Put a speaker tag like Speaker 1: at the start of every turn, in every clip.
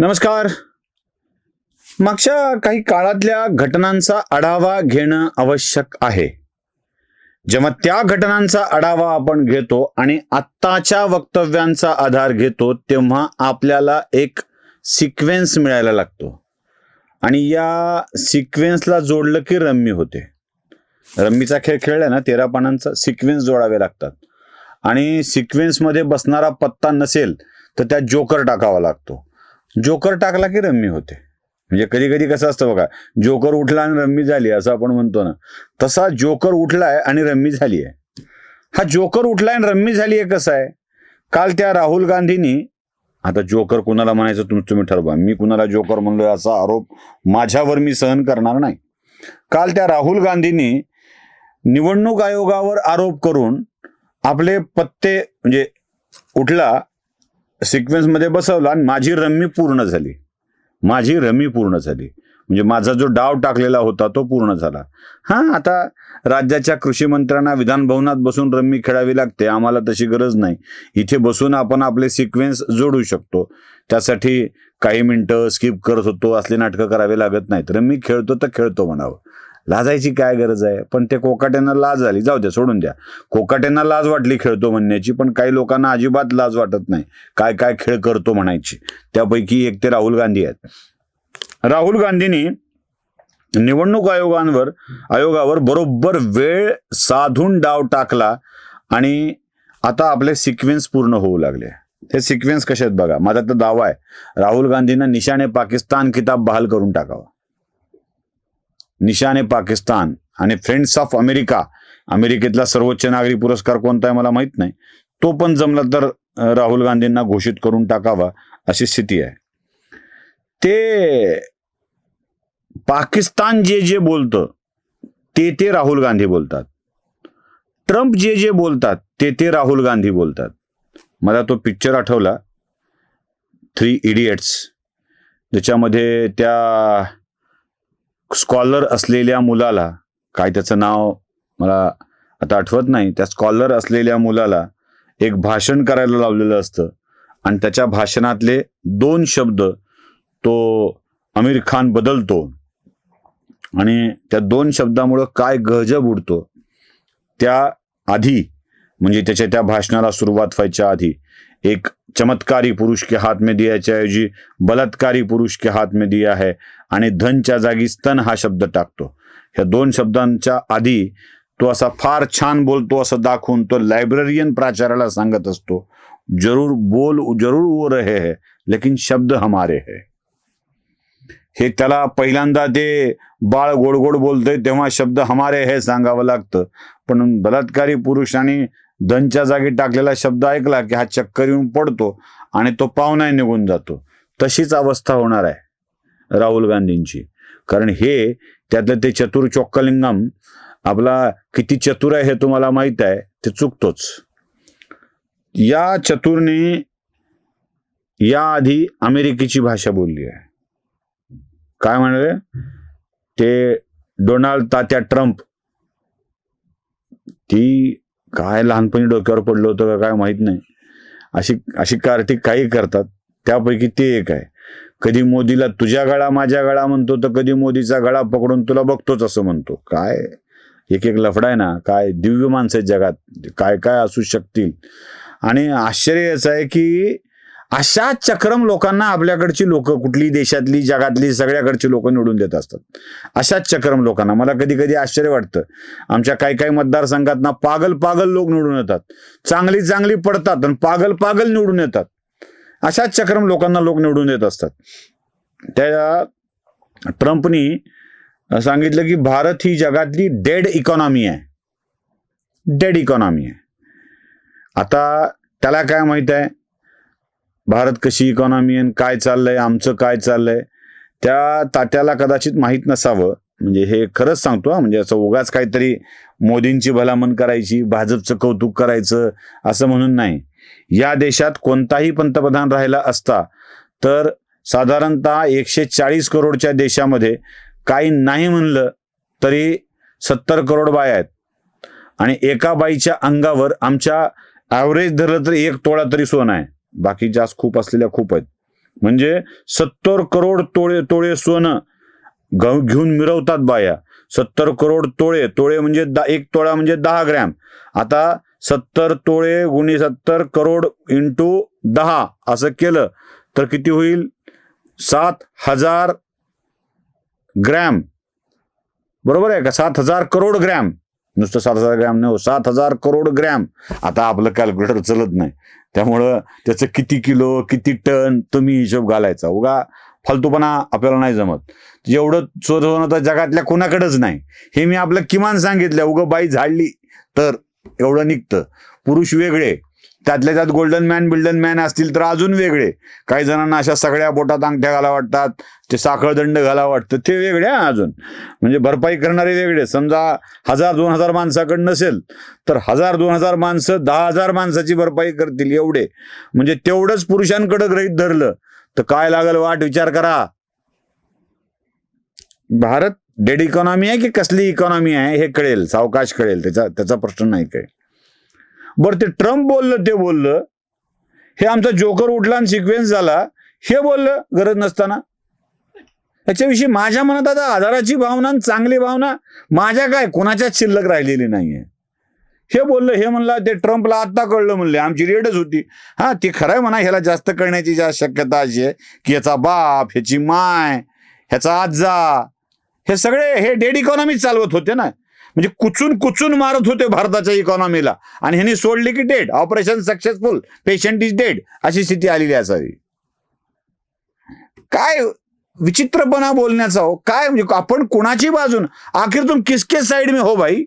Speaker 1: नमस्कार. मागच्या काही काळातल्या घटनांचा आढावा घेणं आवश्यक आहे. जेव्हा त्या घटनांचा आढावा आपण घेतो आणि आत्ताच्या वक्तव्यांचा आधार घेतो तेव्हा आपल्याला एक सिक्वेन्स मिळायला लागतो. आणि या सिक्वेन्सला जोडलं की रम्मी होते. रम्मीचा खेळ खेळला ना तेरा पानांचा सिक्वेन्स जोडावे लागतात. आणि सिक्वेन्समध्ये बसणारा पत्ता नसेल तर त्या जोकर टाकावा लागतो. जोकर टाकला की रम्मी होते. म्हणजे कधी कधी कसं असतं बघा जोकर उठला आणि रम्मी झाली असं आपण म्हणतो ना तसा जोकर उठलाय आणि रम्मी झाली आहे. हा जोकर उठलाय आणि रम्मी झाली आहे कसं आहे? काल त्या राहुल गांधींनी आता जोकर कुणाला म्हणायचं तुम तुम्ही ठरवा मी कुणाला जोकर म्हणलो असा आरोप माझ्यावर मी सहन करणार नाही. काल त्या राहुल गांधींनी निवडणूक आयोगावर आरोप करून आपले पत्ते म्हणजे उठला सिक्वेन्समध्ये बसवला आणि माझी रम्मी पूर्ण झाली. माझी रमी पूर्ण झाली. म्हणजे माझा जो डाव टाकलेला होता तो पूर्ण झाला. हां आता राज्याच्या कृषी मंत्र्यांना विधानभवनात बसून रम्मी खेळावी लागते आम्हाला तशी गरज नाही. इथे बसून आपण आपले सिक्वेन्स जोडू शकतो. त्यासाठी काही मिनटं स्किप करत होतो असले नाटकं करावे लागत नाहीत. रम्मी खेळतो तर खेळतो म्हणावं. लाजायची काय गरज आहे? पण ते कोकाट्यांना लाज झाली. जाऊ द्या सोडून द्या. कोकाट्यांना लाज वाटली खेळतो म्हणण्याची पण काही लोकांना अजिबात लाज वाटत नाही. काय काय खेळ करतो म्हणायची. त्यापैकी एक ते राहुल गांधी आहेत. राहुल गांधींनी निवडणूक आयोगांवर आयोगावर बरोबर वेळ साधून डाव टाकला आणि आता आपले सिक्वेन्स पूर्ण होऊ लागले. हे सिक्वेन्स कसे आहेत बघा. माझा तर दावा आहे. राहुल गांधींना निशाणे पाकिस्तान किताब बहाल करून टाकावा. निशाने पाकिस्तान आणि फ्रेंड्स ऑफ अमेरिका अमेरिकेतला सर्वोच्च नागरी पुरस्कार कोणता आहे मला माहीत नाही. तो पण जमला तर राहुल गांधींना घोषित करून टाकावा अशी स्थिती आहे. ते पाकिस्तान जे जे बोलतं ते ते राहुल गांधी बोलतात. ट्रम्प जे जे बोलतात ते ते राहुल गांधी बोलतात. मला तो पिक्चर आठवला. थ्री इडियट्स ज्याच्यामध्ये त्या स्कॉलर असलेल्या मुलाला काय त्याचं नाव मला आता आठवत नाही त्या स्कॉलर असलेल्या मुलाला एक भाषण करायला लावलेलं असतं. आणि त्याच्या भाषणातले दोन शब्द तो आमिर खान बदलतो. आणि त्या दोन शब्दामुळं काय गजब उडतो. त्या आधी म्हणजे त्याच्या त्या भाषणाला सुरुवात व्हायच्या आधी एक चमत्कारी पुरुष के हात में दियाच्या ऐवजी बलात्कारी पुरुष के हात में दिया है आणि धनच्या जागी स्तन हा शब्द टाकतो. ह्या दोन शब्दांच्या आधी तो असा फार छान बोलतो असं दाखवून तो लायब्ररियन प्राचार्याला सांगत असतो जरूर बोल जरूर वो रहे है लेकिन शब्द हमारे है. हे त्याला पहिल्यांदा ते बाळ गोड गोड बोलतोय तेव्हा शब्द हमारे हे सांगावं लागतं. पण बलात्कारी पुरुष आणि धनच्या जागी टाकलेला शब्द ऐकला की हा चक्कर येऊन पडतो आणि तो पाहुणाही निघून जातो. तशीच अवस्था होणार आहे. राहुल गांधींची. कारण हे त्यातलं ते चतुर चोक्कलिंगम आपला किती चतुर आहे हे तुम्हाला माहीत आहे ते चुकतोच. या चतुरने याआधी अमेरिकेची भाषा बोलली आहे. काय म्हणाले? ते डोनाल्ड तात्या ट्रम्प. ती काय लहानपणी डोक्यावर पडलं होतं का काय माहीत नाही. अशी अशी कार्टी काही करतात त्यापैकी ते एक आहे. कधी मोदीला तुझ्या गळा माझ्या गळा म्हणतो तर कधी मोदीचा गळा पकडून तुला बघतोच असं म्हणतो. काय? एक एक लफडा आहे ना काय दिव्य माणसं आहेत जगात काय काय असू शकतील. आणि आश्चर्य याचं आहे की अशा चक्रम लोकांना आपल्याकडची लोक कुठली देशातली जगातली सगळ्याकडची लोक निवडून देत असतात. अशाच चक्रम लोकांना मला कधी कधी आश्चर्य वाटतं. आमच्या काही काही मतदारसंघात ना पागल पागल लोक निवडून येतात. चांगली चांगली पडतात आणि पागल पागल निवडून येतात. अशाच चक्रम लोकांना लोक निवडून देत असतात. त्या ट्रम्पनी सांगितलं की भारत ही जगातली डेड इकॉनॉमी आहे. डेड इकॉनॉमी आहे. आता त्याला काय माहीत आहे? भारत कशी इकॉनॉमी आहे आणि काय चाललंय? आमचं काय चाललंय? त्या तात्याला कदाचित माहीत नसावं. म्हणजे हे खरंच सांगतो म्हणजे असं उगाच काहीतरी मोदींची भलामण करायची भाजपचं कौतुक करायचं असं म्हणून नाही. या देशात कोणताही पंतप्रधान राहिला असता तर साधारणतः एकशे चाळीस करोडच्या देशामध्ये काही नाही म्हणलं तरी सत्तर करोड बाया आहेत. आणि एका बाईच्या अंगावर आमच्या ॲव्हरेज धरलं तर एक तोळा तरी सोनं आहे. बाकी जास्त खूप असलेल्या खूप आहेत. म्हणजे सत्तर करोड तोळे तोळे सोनं घेऊन मिरवतात बाया. सत्तर करोड तोळे तोळे म्हणजे दा एक तोळा म्हणजे दहा ग्रॅम. आता सत्तर तोळे गुणी सत्तर करोड इंटू दहा असं केलं तर किती होईल? सात हजार ग्रॅम. बरोबर आहे का? सात हजार करोड ग्रॅम. नुसतं सात हजार ग्रॅम नाही हो सात हजार करोड ग्रॅम. आता आपलं कॅल्क्युलेटर चलत नाही. त्यामुळं त्याचं किती किलो किती टन तुम्ही हिशोब घालायचा. उगा फालतूपणा आपल्याला नाही जमत. एवढं सोनं तर जगातल्या कोणाकडेच नाही. हे मी आपलं किमान सांगितलं. उगं बाई झाडली तर एवढं निघतं. पुरुष वेगळे. त्यातल्या त्यात गोल्डन मॅन बिल्डन मॅन असतील तर अजून वेगळे. काही जणांना अशा सगळ्या बोटात अंगठ्या घाला वाटतात ते साखळदंड घाला वाटतं. ते वेगळे अजून. म्हणजे भरपाई करणारे वेगळे. समजा हजार दोन हजार माणसाकडे नसेल तर हजार दोन हजार माणसं दहा हजार माणसाची भरपाई करतील एवढे. म्हणजे तेवढंच पुरुषांकडे ग्रहित धरलं तर काय लागेल वाट विचार करा. भारत डेड इकॉनॉमी आहे की कसली इकॉनॉमी आहे हे कळेल सावकाश कळेल त्याचा त्याचा प्रश्न नाही काय बरं ते ट्रम्प बोललं ते बोललं. हे आमचा जोकर उठला आणि सिक्वेन्स झाला. हे बोललं गरज नसताना. याच्याविषयी माझ्या मनात आता आधाराची भावना आणि चांगली भावना माझ्या काय कोणाच्याच शिल्लक राहिलेली नाहीये. हे बोललं हे म्हणलं ते ट्रम्पला आत्ता कळलं म्हणले आमची रेडच होती. हा ती खरं आहे म्हणा ह्याला जास्त कळण्याची जा शक्यता अशी आहे की ह्याचा बाप ह्याची माय ह्याचा आजा हे सगळे हे डेड इकॉनॉमी चालवत होते ना. म्हणजे कुचून कुचून मारत होते भारताच्या इकॉनॉमीला. आणि ह्यांनी सोडली की dead. Operation successful. Patient is dead. अशी स्थिती आलेली असावी. काय विचित्रपणा बोलण्याचा हो. काय म्हणजे आपण कुणाची बाजून? आखिर तुम किसके साईड मी? हो भाई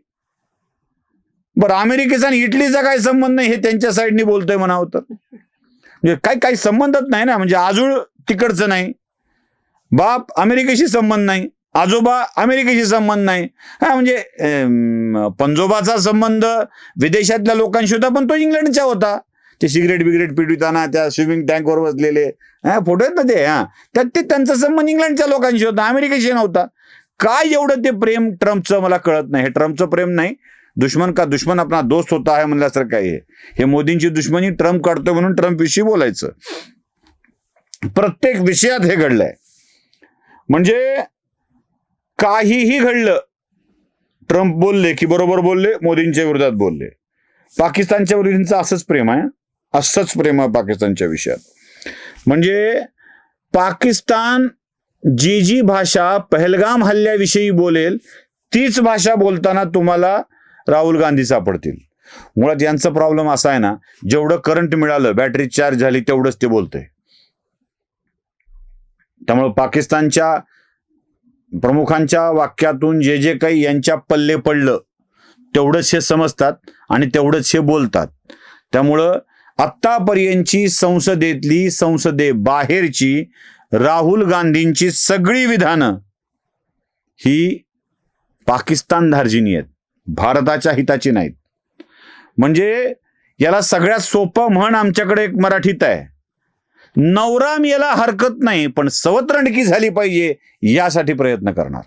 Speaker 1: बरं अमेरिकेचा आणि इटलीचा काय संबंध नाही हे त्यांच्या साईडनी बोलतोय म्हणावं हो तर. म्हणजे काय काही संबंधच नाही ना. म्हणजे आजूळ तिकडचं नाही. बाप अमेरिकेशी संबंध नाही. आजोबा अमेरिकेशी संबंध नाही. हा म्हणजे पंजोबाचा संबंध विदेशातल्या लोकांशी होता पण तो इंग्लंडचा होता. ते सिगरेट बिगरेट पिटविताना त्या स्विमिंग टँकवर बसलेले. हा फोटो आहेत ना ते? हा. त्यात ते त्यांचा संबंध इंग्लंडच्या लोकांशी होता अमेरिकेशी नव्हता. काय एवढं ते प्रेम ट्रम्पचं मला कळत नाही. हे ट्रम्पचं प्रेम नाही. दुश्मन का दुश्मन आपला दोस्त होता आहे म्हणल्यासारखं आहे? हे मोदींची दुश्मनी ट्रम्प काढतोय म्हणून ट्रम्प विषयी बोलायचं. प्रत्येक विषयात हे घडलंय. म्हणजे काहीही घडलं ट्रम्प बोलले की बरोबर बोलले मोदींच्या विरोधात बोलले. पाकिस्तानच्या विरोधींचं असंच प्रेम आहे असंच प्रेम आहे पाकिस्तानच्या विषयात. म्हणजे पाकिस्तान जी जी भाषा पहलगाम हल्ल्याविषयी बोलेल तीच भाषा बोलताना तुम्हाला राहुल गांधी सापडतील. मुळात यांचा प्रॉब्लेम असा आहे ना जेवढं करंट मिळालं बॅटरी चार्ज झाली तेवढंच ते बोलतंय. त्यामुळे पाकिस्तानच्या प्रमुखांच्या वाक्यातून जे जे काही यांच्या पल्ले पडलं तेवढंच हे समजतात आणि तेवढंच हे बोलतात. त्यामुळं आत्तापर्यंतची संसदेतली संसदे बाहेरची राहुल गांधींची सगळी विधानं ही पाकिस्तान धार्जिनी आहेत भारताच्या हिताची नाहीत. म्हणजे याला सगळ्यात सोपं म्हण आमच्याकडे एक मराठीत आहे. नवराम याला हरकत नाही पण सवतरणकी झाली पाहिजे यासाठी प्रयत्न करणार.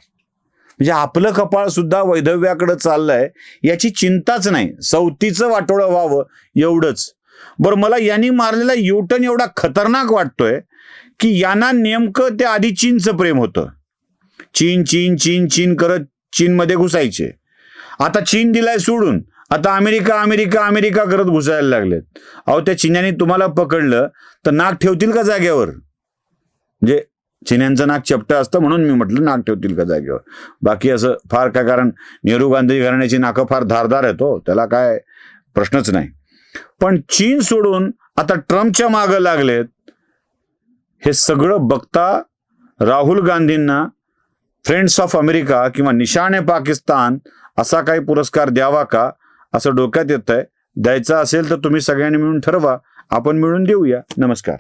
Speaker 1: म्हणजे आपलं कपाळ सुद्धा वैधव्याकडे चाललंय याची चिंताच नाही. सवतीचं वाटोळं व्हावं एवढंच. बरं मला यांनी मारलेला युटन एवढा खतरनाक वाटतोय की यांना नेमकं ते आधी चीनचं प्रेम होतं. चीन चीन चीन चीन करत चीनमध्ये घुसायचे. आता चीन दिलाय सोडून. आता अमेरिका अमेरिका अमेरिका करत घुसायला लागलेत. अहो त्या चिन्याने तुम्हाला पकडलं तर नाक ठेवतील का जाग्यावर म्हणजे चिन्यांचं नाक चपटं असतं म्हणून मी म्हटलं नाक ठेवतील का जागेवर? बाकी असं फार काय कारण नेहरू गांधी घराण्याची नाकं फार धारदार आहेत हो त्याला काय प्रश्नच नाही. पण चीन सोडून आता ट्रम्पच्या मागं लागलेत. हे सगळं बघता राहुल गांधींना फ्रेंड्स ऑफ अमेरिका किंवा निशाणे पाकिस्तान असा काही पुरस्कार द्यावा का? असं डोक्यात येत आहे द्यायचं असेल तर तुम्ही सगळ्यांनी मिळून ठरवा. आपण मिळून देऊया. नमस्कार.